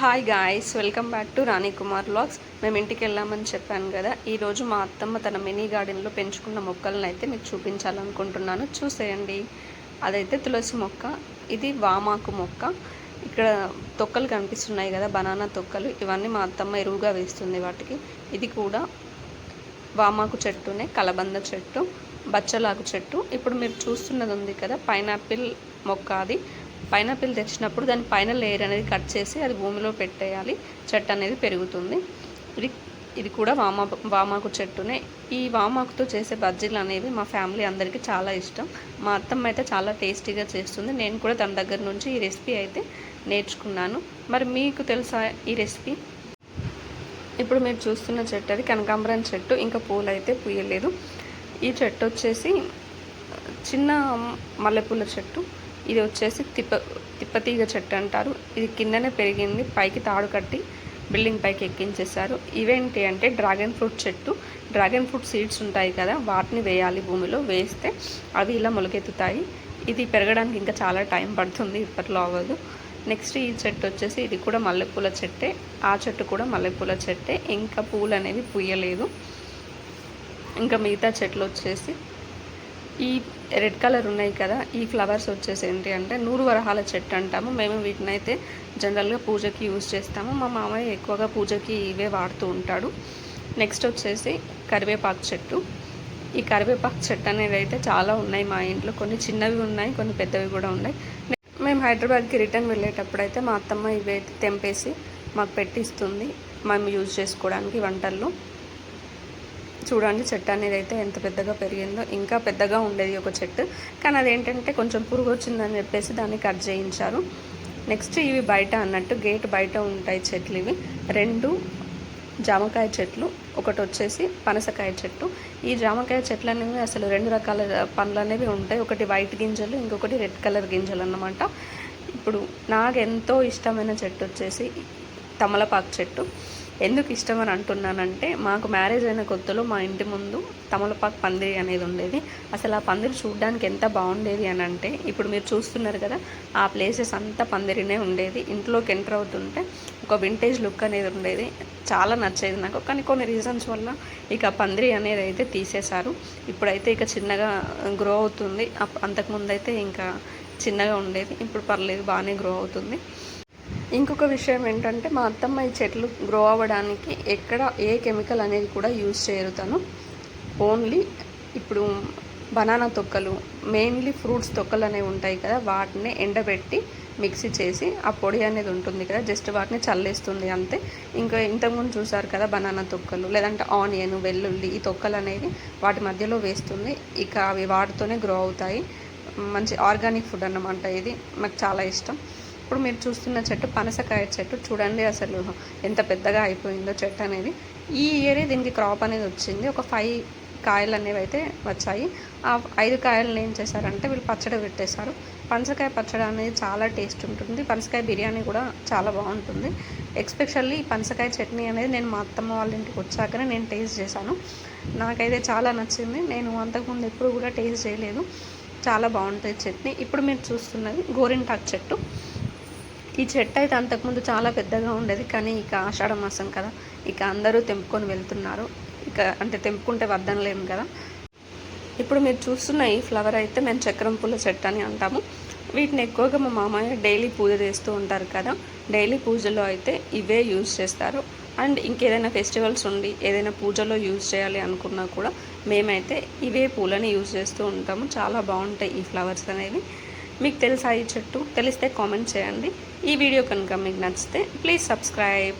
Hi guys welcome back to Rani Kumar vlogs మేము ఇంటికి వెళ్ళామని చెప్పాను కదా. ఈరోజు మా అత్తమ్మ తన మినీ గార్డెన్లో పెంచుకున్న మొక్కలను అయితే మీకు చూపించాలనుకుంటున్నాను. చూసేయండి. అదైతే తులసి మొక్క ఇది వామాకు మొక్క. ఇక్కడ తొక్కలు కనిపిస్తున్నాయి కదా బనానా తొక్కలు. ఇవన్నీ మా అత్తమ్మ ఎరువుగా వేస్తుంది వాటికి. ఇది కూడా వామాకు చెట్టునే కలబంద చెట్టు బచ్చలాకు చెట్టు. ఇప్పుడు మీరు చూస్తున్నది ఉంది కదా పైనాపిల్ మొక్క అది. పైనాపిల్ తెచ్చినప్పుడు దాని పైన లేయర్ అనేది కట్ చేసి అది భూమిలో పెట్టేయాలి. చెట్టు అనేది పెరుగుతుంది. ఇది ఇది కూడా వామా వామాకు చెట్టునే. ఈ వామాకుతో చేసే బజ్జీలు అనేవి మా ఫ్యామిలీ అందరికీ చాలా ఇష్టం. మా అత్తమ్మ అయితే చాలా టేస్టీగా చేస్తుంది. నేను కూడా తన దగ్గర నుంచి ఈ రెసిపీ అయితే నేర్చుకున్నాను. మరి మీకు తెలుసా ఈ రెసిపీ? ఇప్పుడు మీరు చూస్తున్న చెట్టు అది కనకాంబరం చెట్టు. ఇంకా పూలు అయితే పూయలేదు. ఈ చెట్టు వచ్చేసి చిన్న మల్లెపూల చెట్టు. ఇది వచ్చేసి తిప్ప తిప్పతీగ చెట్టు అంటారు. ఇది కిందనే పెరిగింది పైకి తాడు కట్టి బిల్డింగ్ పైకి ఎక్కించేశారు. ఇవేంటి అంటే డ్రాగన్ ఫ్రూట్ చెట్టు. డ్రాగన్ ఫ్రూట్ సీడ్స్ ఉంటాయి కదా వాటిని వేయాలి భూమిలో. వేస్తే అవి ఇలా మొలకెత్తుతాయి. ఇది పెరగడానికి ఇంకా చాలా టైం పడుతుంది ఇప్పట్లో అవ్వదు. నెక్స్ట్ ఈ చెట్టు వచ్చేసి ఇది కూడా మల్లెపూల చెట్టే. ఆ చెట్టు కూడా మల్లెపూల చెట్టే. ఇంకా పూలు అనేవి పూయలేదు. ఇంకా మిగతా చెట్లు వచ్చేసి ఈ రెడ్ కలర్ ఉన్నాయి కదా ఈ ఫ్లవర్స్ వచ్చేసి ఏంటి అంటే నూరు వరహాల చెట్టు అంటాము. మేము వీటిని అయితే జనరల్గా పూజకి యూజ్ చేస్తాము. మా మామయ్య ఎక్కువగా పూజకి ఇవే వాడుతూ ఉంటాడు. నెక్స్ట్ వచ్చేసి కరివేపాకు చెట్టు. ఈ కరివేపాకు చెట్టు అనేది అయితే చాలా ఉన్నాయి మా ఇంట్లో. కొన్ని చిన్నవి ఉన్నాయి కొన్ని పెద్దవి కూడా ఉన్నాయి. మేము హైదరాబాద్కి రిటర్న్ వెళ్ళేటప్పుడు అయితే మా అత్తమ్మ ఇవి అయితే తెంపేసి మాకు పెట్టిస్తుంది. మేము యూజ్ చేసుకోవడానికి వంటల్లో. చూడండి చెట్టు అనేది అయితే ఎంత పెద్దగా పెరిగిందో ఇంకా పెద్దగా ఉండేది ఒక చెట్టు. కానీ అదేంటంటే కొంచెం పురుగు వచ్చిందని చెప్పేసి దాన్ని కట్ చేయించారు. నెక్స్ట్ ఇవి బయట అన్నట్టు గేట్ బయట ఉంటాయి చెట్లు ఇవి. రెండు జామకాయ చెట్లు ఒకటి వచ్చేసి పనసకాయ చెట్టు. ఈ జామకాయ చెట్లు అనేవి అసలు రెండు రకాల పండ్లు అనేవి ఉంటాయి. ఒకటి వైట్ గింజలు ఇంకొకటి రెడ్ కలర్ గింజలు అన్నమాట. ఇప్పుడు నాకు ఎంతో ఇష్టమైన చెట్టు వచ్చేసి తమలపాకు చెట్టు. ఎందుకు ఇష్టం అని అంటున్నానంటే మాకు మ్యారేజ్ అయిన కొత్తలో మా ఇంటి ముందు తమలపాకు పందిరి అనేది ఉండేది. అసలు ఆ పందిరి చూడడానికి ఎంత బాగుండేది అని అంటే ఇప్పుడు మీరు చూస్తున్నారు కదా ఆ ప్లేసెస్ అంతా పందిరినే ఉండేది. ఇంట్లోకి ఎంటర్ అవుతుంటే ఒక వింటేజ్ లుక్ అనేది ఉండేది. చాలా నచ్చేది నాకు. కానీ కొన్ని రీజన్స్ వల్ల ఇక పందిరి అనేది అయితే తీసేశారు. ఇప్పుడైతే ఇక చిన్నగా గ్రో అవుతుంది. అంతకుముందు అయితే ఇంకా చిన్నగా ఉండేది. ఇప్పుడు పర్లేదు బాగానే గ్రో అవుతుంది. ఇంకొక విషయం ఏంటంటే మా అత్తమ్మ ఈ చెట్లు గ్రో అవ్వడానికి ఎక్కడ ఏ కెమికల్ అనేది కూడా యూజ్ చేయరు తను. ఓన్లీ ఇప్పుడు బనానా తొక్కలు మెయిన్లీ ఫ్రూట్స్ తొక్కలు అనేవి ఉంటాయి కదా వాటిని ఎండబెట్టి మిక్సీ చేసి ఆ పొడి అనేది ఉంటుంది కదా జస్ట్ వాటిని చల్లేస్తుంది అంతే. ఇంకా ఇంతకుముందు చూసారు కదా బనానా తొక్కలు లేదంటే ఆనియన్ వెల్లుల్లి ఈ తొక్కలు అనేవి వాటి మధ్యలో వేస్తుంది. ఇక అవి వాటితోనే గ్రో అవుతాయి. మంచి ఆర్గానిక్ ఫుడ్ అన్నమాట ఇది నాకు చాలా ఇష్టం. ఇప్పుడు మీరు చూస్తున్న చెట్టు పనసకాయ చెట్టు చూడండి అసలు ఎంత పెద్దగా అయిపోయిందో చెట్టు అనేది. ఈ ఇయరే దీనికి క్రాప్ అనేది వచ్చింది. ఒక ఫైవ్ కాయలు అనేవి అయితే వచ్చాయి. ఆ ఐదు కాయలను ఏం చేశారంటే వీళ్ళు పచ్చడి పెట్టేశారు. పనసకాయ పచ్చడి అనేది చాలా టేస్ట్ ఉంటుంది. పనసకాయ బిర్యానీ కూడా చాలా బాగుంటుంది. ఎక్స్పెషల్లీ పనసకాయ చట్నీ అనేది నేను మా అత్తమ్మ వాళ్ళ ఇంటికి వచ్చాకనే నేను టేస్ట్ చేశాను. నాకైతే చాలా నచ్చింది. నేను అంతకుముందు ఎప్పుడు కూడా టేస్ట్ చేయలేదు. చాలా బాగుంటుంది చట్నీ. ఇప్పుడు మీరు చూస్తున్నది గోరింటాకు చెట్టు. ఈ చెట్టు అయితే అంతకుముందు చాలా పెద్దగా ఉండేది కానీ ఇక ఆషాఢ మాసం కదా. ఇక అందరూ తెంపుకొని వెళ్తున్నారు. ఇక అంటే తెంపుకుంటే వద్దనలేము కదా. ఇప్పుడు మీరు చూస్తున్న ఈ ఫ్లవర్ అయితే మేము చక్రం పూల చెట్టు అని అంటాము. వీటిని ఎక్కువగా మా మామయ్య డైలీ పూజ చేస్తూ ఉంటారు కదా. డైలీ పూజలో అయితే ఇవే యూజ్ చేస్తారు. అండ్ ఇంకేదైనా ఫెస్టివల్స్ ఉండి ఏదైనా పూజలో యూజ్ చేయాలి అనుకున్నా కూడా మేమైతే ఇవే పూలని యూజ్ చేస్తూ ఉంటాము. చాలా బాగుంటాయి ఈ ఫ్లవర్స్ అనేవి. మీకు తెలుసా ఈ చెట్టు? తెలిస్తే కామెంట్ చేయండి. ఈ వీడియో కనుక మీకు నచ్చితే ప్లీజ్ సబ్స్క్రైబ్